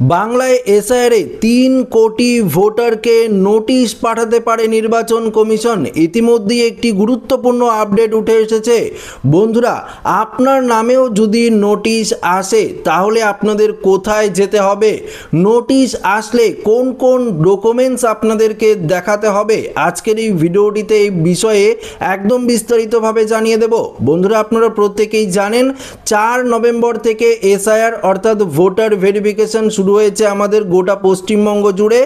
বাংলায় এসআইআরে তিন কোটি ভোটারকে নোটিশ পাঠাতে পারে নির্বাচন কমিশন। ইতিমধ্যে একটি গুরুত্বপূর্ণ আপডেট উঠে এসেছে। বন্ধুরা, আপনার নামেও যদি নোটিশ আসে, তাহলে আপনাদের কোথায় যেতে হবে? নোটিশ আসলে কোন কোন ডকুমেন্টস আপনাদেরকে দেখাতে হবে? আজকের এই ভিডিওটিতে এই বিষয়ে একদম বিস্তারিতভাবে জানিয়ে দেব। বন্ধুরা, আপনারা প্রত্যেকেই জানেন, চার নভেম্বর থেকে এসআইআর অর্থাৎ ভোটার ভেরিফিকেশন শুরু হয়েছে আমাদের গোটা পশ্চিমবঙ্গ জুড়ে।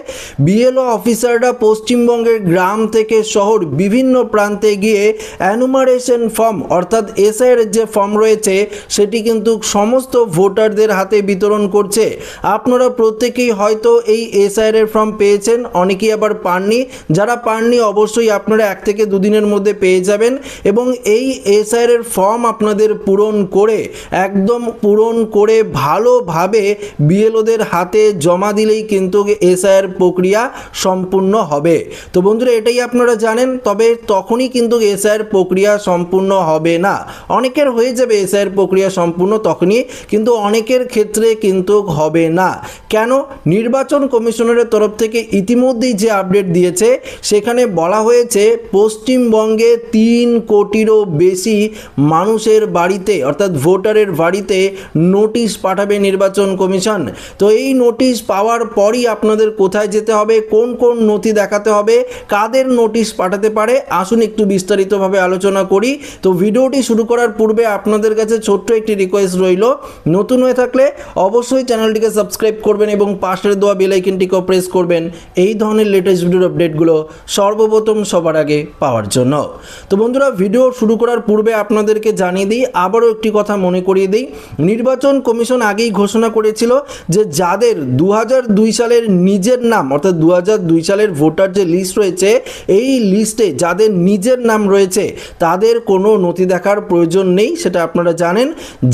বিএলও অফিসাররা পশ্চিমবঙ্গের গ্রাম থেকে শহর বিভিন্ন প্রান্তে গিয়ে অ্যানুমারেশন ফর্ম অর্থাৎ এসআইআর যে ফর্ম রয়েছে, সেটি কিন্তু সমস্ত ভোটারদের হাতে বিতরণ করছে। আপনারা প্রত্যেকেই হয়তো এই এসআইআর এর ফর্ম পেয়েছেন, অনেকেই আবার পাননি। যারা পাননি, অবশ্যই আপনারা এক থেকে দুদিনের মধ্যে পেয়ে যাবেন এবং এই এসআইআর এর ফর্ম আপনাদের পূরণ করে, একদম পূরণ করে ভালোভাবে বিএলওদের হাতে জমা দিলেই কিন্তু এসআইআর প্রক্রিয়া সম্পূর্ণ হবে। তো বন্ধুরা, এটাই আপনারা জানেন, তবে তখনই কিন্তু এসআইআর প্রক্রিয়া সম্পূর্ণ হবে না। অনেকের হয়ে যাবে এসআইআর প্রক্রিয়া সম্পূর্ণ তখনই, কিন্তু অনেকের ক্ষেত্রে কিন্তু হবে না। কেন? নির্বাচন কমিশনারের তরফ থেকে ইতিমধ্যেই যে আপডেট দিয়েছে, সেখানে বলা হয়েছে পশ্চিমবঙ্গে তিন কোটিরও বেশি মানুষের বাড়িতে, অর্থাৎ ভোটারের বাড়িতে নোটিশ পাঠাবে নির্বাচন কমিশন। তো এই নোটিশ পাওয়ার পরই আপনাদের কোথায় যেতে হবে, কোন কোন নথি দেখাতে হবে, কাদের নোটিশ পাঠাতে পারে, আসুন একটু বিস্তারিতভাবে আলোচনা করি। তো ভিডিওটি শুরু করার পূর্বে আপনাদের কাছে ছোট্ট একটি রিকোয়েস্ট রইল। নতুন হয়ে থাকলে অবশ্যই চ্যানেলটিকে সাবস্ক্রাইব করবেন এবং পাশের দেওয়া বেল আইকনটিকেও প্রেস করবেন। এই ধরনের লেটেস্ট ভিডিওর আপডেটগুলো সর্বপ্রথম সবার আগে পাওয়ার জন্য। তো বন্ধুরা ভিডিও শুরু করার পূর্বে আপনাদেরকে জানিয়ে দিই, আবারও একটি কথা মনে করিয়ে দিই। নির্বাচন কমিশন আগেই ঘোষণা করেছিল যে যাদের দু সালের নিজের নাম, অর্থাৎ দু সালের ভোটার যে লিস্ট রয়েছে, এই লিস্টে যাদের নিজের নাম রয়েছে, তাদের কোনো নথি দেখার প্রয়োজন নেই, সেটা আপনারা জানেন।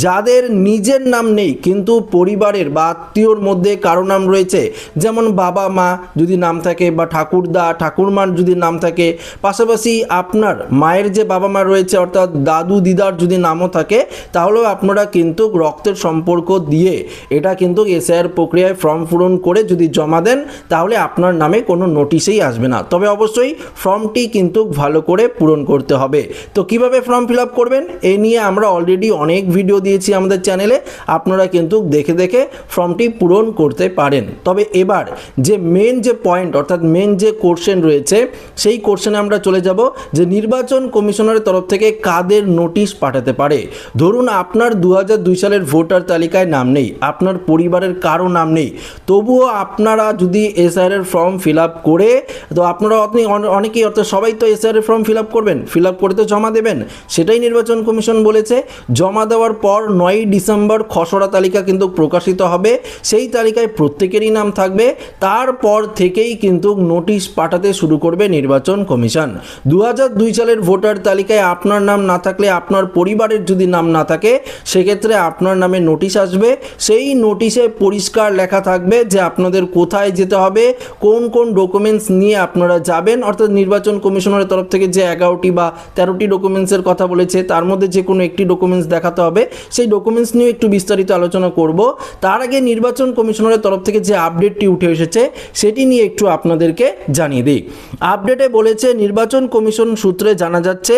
যাদের নিজের নাম নেই, কিন্তু পরিবারের বা আত্মীয়র মধ্যে কারও নাম রয়েছে, যেমন বাবা মা যদি নাম থাকে বা ঠাকুরদা, ঠাকুরমার যদি নাম থাকে, পাশাপাশি আপনার মায়ের যে বাবা মা রয়েছে, অর্থাৎ দাদু, দিদার যদি নামও থাকে, তাহলেও আপনারা কিন্তু রক্তের সম্পর্ক দিয়ে, এটা কিন্তু এসআইআর প্রক্রিয়ায় ফর্ম পূরণ করে যদি জমা দেন, তাহলে আপনার নামে কোনো নোটিশেই আসবে না। তবে অবশ্যই ফর্মটি কিন্তু ভালো করে পূরণ করতে হবে। তো কীভাবে ফর্ম ফিল করবেন? এ নিয়ে আমরা অলরেডি অনেক ভিডিও দিয়েছি আমাদের চ্যানেলে আপনারা কিন্তু দেখে দেখে ফর্মটি পূরণ করতে পারেন। তবে এবার যে মেন যে পয়েন্ট অর্থাৎ মেন যে কোশ্চেন রয়েছে, সেই কোশ্চেনে আমরা চলে যাব যে নির্বাচন কমিশনারের তরফ থেকে কাদের নোটিশ পাঠাতে পারে? ধরুন আপনার দু সালের ভোটার তালিকায় নাম নেই। আপনার পরিবারের কারও নাম নেই। তবুও আপনারা যদি এসআর এর ফর্ম ফিল আপ করে, তো আপনারা আপনি অনেকেই অর্থাৎ সবাই তো এসআর এর ফর্ম ফিল আপ করবেন। ফিল আপ করে তো জমা দেবেন। সেটাই নির্বাচন কমিশন বলেছে। জমা দেওয়ার পর নয়ই ডিসেম্বর খসড়া তালিকা কিন্তু প্রকাশিত হবে। সেই তালিকায় প্রত্যেকেরই নাম থাকবে। তারপর থেকেই কিন্তু নোটিশ পাঠাতে শুরু করবে নির্বাচন কমিশন। দু সালের ভোটার তালিকায় আপনার নাম না থাকলে আপনার পরিবারের যদি নাম না থাকে, সেক্ষেত্রে আপনার নামে নোটিশ আসবে। সেই নোটিশে পরিষ্কার লেখা থাকবে যে আপনাদের কোথায় যেতে হবে, কোন কোন ডকুমেন্টস নিয়ে আপনারা যাবেন। অর্থাৎ নির্বাচন কমিশনের তরফ থেকে যে এগারোটি বা তেরোটি ডকুমেন্টসের কথা বলেছে, তার মধ্যে যে কোনো একটি ডকুমেন্টস দেখাতে হবে। সেই ডকুমেন্টস নিয়ে একটু বিস্তারিত আলোচনা করব। তার আগে নির্বাচন কমিশনের তরফ থেকে যে আপডেটটি উঠে এসেছে, সেটি নিয়ে একটু আপনাদেরকে জানিয়ে দিই। আপডেটে বলেছে, নির্বাচন কমিশন সূত্রে জানা যাচ্ছে,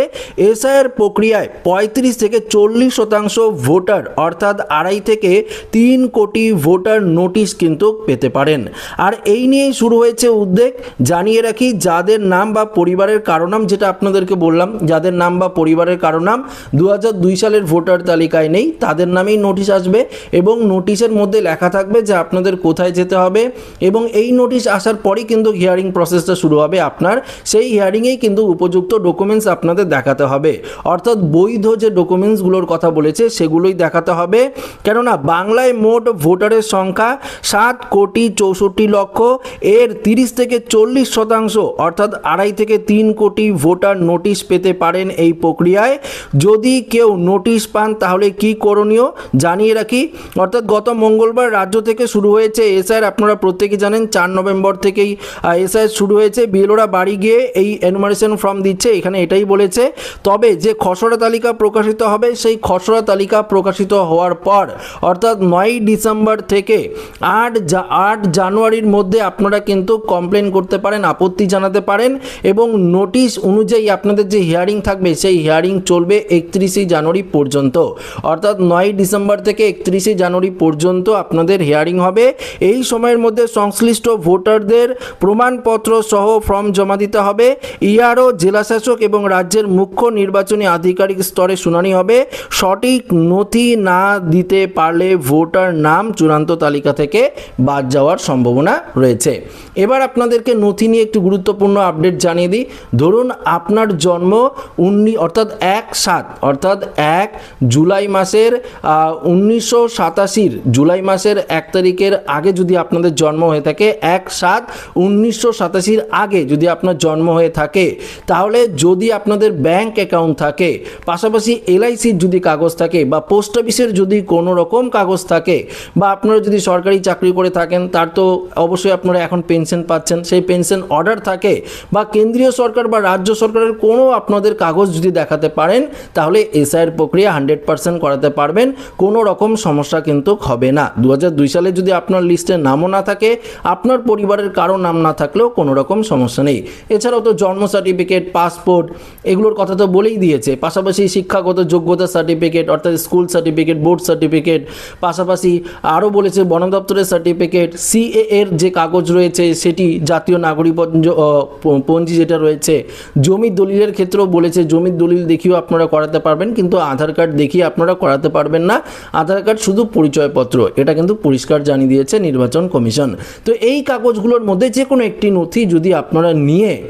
এসআইআর প্রক্রিয়ায় পঁয়ত্রিশ থেকে চল্লিশ শতাংশ ভোটার, অর্থাৎ আড়াই থেকে তিন কোটি ভোটার নোটিশ কিন্তু পেতে পারেন। আর এই নিয়েই শুরু হয়েছে উদ্বেগ। জানিয়ে রাখি, যাদের নাম বা পরিবারের কারও নাম, যেটা আপনাদেরকে বললাম, যাদের নাম বা পরিবারের কারও নাম দু দুই সালের ভোটার তালিকায় নেই, তাদের নামেই নোটিশ আসবে এবং নোটিশের মধ্যে লেখা থাকবে যে আপনাদের কোথায় যেতে হবে এবং এই নোটিশ আসার পরই কিন্তু হিয়ারিং প্রসেসটা শুরু হবে আপনার। সেই হিয়ারিংয়েই কিন্তু উপযুক্ত ডকুমেন্টস আপনাদের দেখাতে হবে। অর্থাৎ বৈধ যে ডকুমেন্টসগুলোর কথা বলেছে, সেগুলোই দেখাতে হবে। কেননা বাংলায় মোট ভোটারের সংখ্যা সাত কোটি চৌষট্টি লক্ষ, এর তিরিশ থেকে চল্লিশ শতাংশ, অর্থাৎ আড়াই থেকে তিন কোটি ভোটার নোটিশ পেতে পারেন এই প্রক্রিয়ায়। যদি কেউ নোটিশ পান, তাহলে কি করণীয় জানিয়ে রাখি। অর্থাৎ গত মঙ্গলবার রাজ্য থেকে শুরু হয়েছে এসআইআর, আপনারা প্রত্যেকেই জানেন, চার নভেম্বর থেকেই এসআই শুরু হয়েছে। বিএলওরা বাড়ি গিয়ে এই এনুমারেশন ফর্ম দিচ্ছে, এখানে এটাই বলেছে। তবে যে খসড়া তালিকা প্রকাশিত হবে, সেই খসড়া তালিকা প্রকাশিত হওয়ার পর, অর্থাৎ নয়ই ডিসেম্বর থেকে আট আট জানুয়ারির মধ্যে আপনারা কিন্তু কমপ্লেন করতে পারেন, আপত্তি জানাতে পারেন এবং নোটিশ অনুযায়ী আপনাদের যে হিয়ারিং থাকবে, সেই হিয়ারিং চলবে একত্রিশে জানুয়ারি পর্যন্ত। অর্থাৎ নয় ডিসেম্বর থেকে একত্রিশে জানুয়ারি পর্যন্ত আপনাদের হিয়ারিং হবে। এই সময়ের মধ্যে সংশ্লিষ্ট ভোটারদের প্রমাণপত্র সহ ফর্ম জমা দিতে হবে। ইআরও জেলাশাসক এবং রাজ্যের মুখ্য নির্বাচনী আধিকারিক স্তরে শুনানি হবে। সঠিক নথি না দিতে পারলে ভোটার নাম চূড়ান্ত তালিকা থেকে বাদ যাওয়ার সম্ভাবনা রয়েছে। এবার আপনাদেরকে নথি নিয়ে একটু গুরুত্বপূর্ণ আপডেট জানিয়ে দিই। ধরুন আপনার জন্ম উন্নি, অর্থাৎ এক সাত, অর্থাৎ এক জুলাই মাসের উনিশশো সাতাশির জুলাই মাসের এক তারিখের আগে যদি আপনাদের জন্ম হয়ে থাকে, এক সাত উনিশশো সাতাশির আগে যদি আপনার জন্ম হয়ে থাকে, তাহলে যদি আপনাদের ব্যাংক অ্যাকাউন্ট থাকে, পাশাপাশি এলআইসির যদি কাগজ থাকে বা পোস্ট অফিসের যদি কোনো রকম কাগজ থাকে, বা আপনারা যদি সরকারি চাকরি করে থাকেন, তার তো অবশ্যই আপনারা এখন পেনশন পাচ্ছেন। সেই পেনশন অর্ডার থাকে বা কেন্দ্রীয় সরকার বা রাজ্য সরকারের কোনো আপনাদের কাগজ যদি দেখাতে পারেন, তাহলে এসআইয়ের প্রক্রিয়া হান্ড্রেড পার্সেন্ট করাতে পারবেন। কোনো রকম সমস্যা কিন্তু হবে না। দু হাজার দুই সালে যদি আপনার লিস্টে নামও না থাকে, আপনার পরিবারের কারও নাম না থাকলেও কোনো রকম সমস্যা নেই। এছাড়াও তো জন্ম সার্টিফিকেট পাসপোর্ট এগুলোর কথা তো বলেই দিয়েছে। পাশাপাশি শিক্ষাগত যোগ্যতা সার্টিফিকেট অর্থাৎ স্কুল সার্টিফিকেট বোর্ড সার্টিফিকেট পাশাপাশি আরও বলেছে বন দপ্তরের সার্টিফিকেট সিএ এর যে কাগজ রয়েছে, সেটি জাতীয় নাগরিক পঞ্জ- যেটা রয়েছে জমির দলিলের ক্ষেত্রেও বলেছে জমির দলিল দেখিয়েও আপনারা করাতে পারবেন, কিন্তু আধার কার্ড দেখিয়ে আপনারা করাতে পারবেন না। আধার কার্ড শুধু পরিচয়পত্র, এটা কিন্তু পরিষ্কার জানিয়ে দিয়েছে নির্বাচন কমিশন। তো এই কাগজগুলোর মধ্যে যে কোনো একটি নথি যদি আপনারা নিয়ে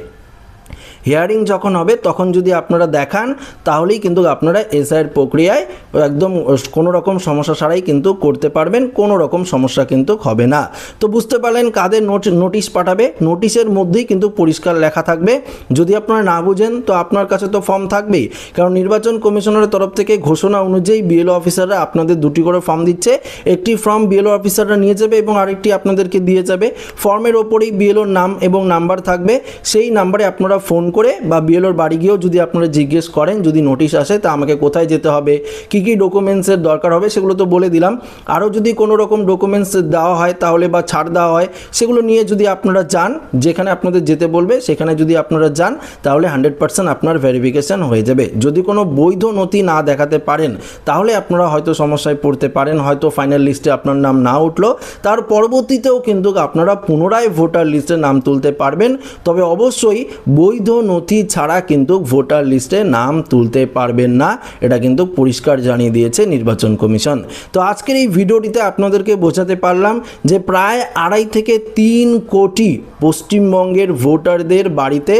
হিয়ারিং যখন হবে, তখন যদি আপনারা দেখান, তাহলেই কিন্তু আপনারা এসআইয়ের প্রক্রিয়ায় একদম কোনো রকম সমস্যা ছাড়াই কিন্তু করতে পারবেন, কোনো রকম সমস্যা কিন্তু হবে না। তো বুঝতে পারলেন কাদের নোট, নোটিশ পাঠাবে, নোটিশের মধ্যেই কিন্তু পরিষ্কার লেখা থাকবে। যদি আপনারা না বুঝেন, তো আপনার কাছে তো ফর্ম থাকবেই। কারণ নির্বাচন কমিশনের তরফ থেকে ঘোষণা অনুযায়ী বিএলও অফিসাররা আপনাদের দুটি করে ফর্ম দিচ্ছে। একটি ফর্ম বিএলও অফিসাররা নিয়ে যাবে এবং আরেকটি আপনাদেরকে দিয়ে যাবে। ফর্মের ওপরেই বিএলওর নাম এবং নাম্বার থাকবে। সেই নাম্বারে আপনারা ফোন করে বা বিএলওর বাড়ি গিয়েও যদি আপনারা জিজ্ঞেস করেন, যদি নোটিশ আসে, তা আমাকে কোথায় যেতে হবে, কী কী ডকুমেন্টসের দরকার হবে, সেগুলো তো বলে দিলাম। আরও যদি কোনো রকম ডকুমেন্টস দেওয়া হয় তাহলে বা ছাড় দেওয়া হয়, সেগুলো নিয়ে যদি আপনারা যান, যেখানে আপনাদের যেতে বলবে, সেখানে যদি আপনারা যান, তাহলে হান্ড্রেড পার্সেন্ট আপনার ভেরিফিকেশান হয়ে যাবে। যদি কোনো বৈধ নথি না দেখাতে পারেন, তাহলে আপনারা হয়তো সমস্যায় পড়তে পারেন, হয়তো ফাইনাল লিস্টে আপনার নাম না উঠল। তার পরবর্তীতেও কিন্তু আপনারা পুনরায় ভোটার লিস্টে নাম তুলতে পারবেন। তবে অবশ্যই বৈধ নথি ছাড়া কিন্তু ভোটার লিস্টে নাম তুলতে পারবেন না। এটা কিন্তু পরিষ্কার জানিয়ে দিয়েছে নির্বাচন কমিশন। তো আজকের এই ভিডিওটিতে আপনাদেরকে বোঝাতে পারলাম যে প্রায় আড়াই থেকে তিন কোটি পশ্চিমবঙ্গের ভোটারদের বাড়িতে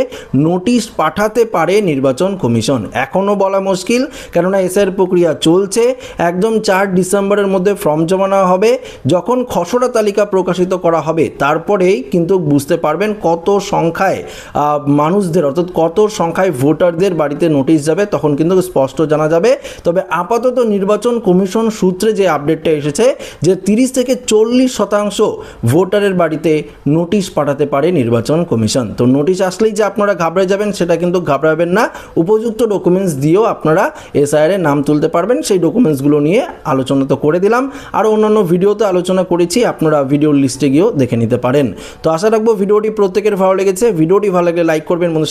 নোটিশ পাঠাতে পারে নির্বাচন কমিশন। এখনও বলা মুশকিল, কেননা এসআর প্রক্রিয়া চলছে। একদম চার ডিসেম্বরের মধ্যে ফর্ম জমা নেওয়া হবে। যখন খসড়া তালিকা প্রকাশিত করা হবে, তারপরেই কিন্তু বুঝতে পারবেন কত সংখ্যায় মানুষদের অর্থাৎ কত সংখ্যায় ভোটারদের বাড়িতে নোটিশ যাবে তখন কিন্তু স্পষ্ট জানা যাবে। তবে আপাতত নির্বাচন কমিশন সূত্রে যে আপডেটটা এসেছে যে তিরিশ থেকে চল্লিশ শতাংশ ভোটারের বাড়িতে নোটিশ পাঠাতে পারে নির্বাচন কমিশন। তো নোটিশ আসলেই যে আপনারা ঘাবড়ে যাবেন সেটা কিন্তু ঘাবড়াবেন না। উপযুক্ত ডকুমেন্টস দিয়েও আপনারা এসআইআর নাম তুলতে পারবেন। সেই ডকুমেন্টসগুলো নিয়ে আলোচনা তো করে দিলাম। আর অন্যান্য ভিডিওতে আলোচনা করেছি। আপনারা ভিডিওর লিস্টে গিয়েও দেখে নিতে পারেন। তো আশা রাখব ভিডিওটি প্রত্যেকের ভালো লেগেছে। ভিডিওটি ভালো লাগলে লাইক করবেন বন্ধুর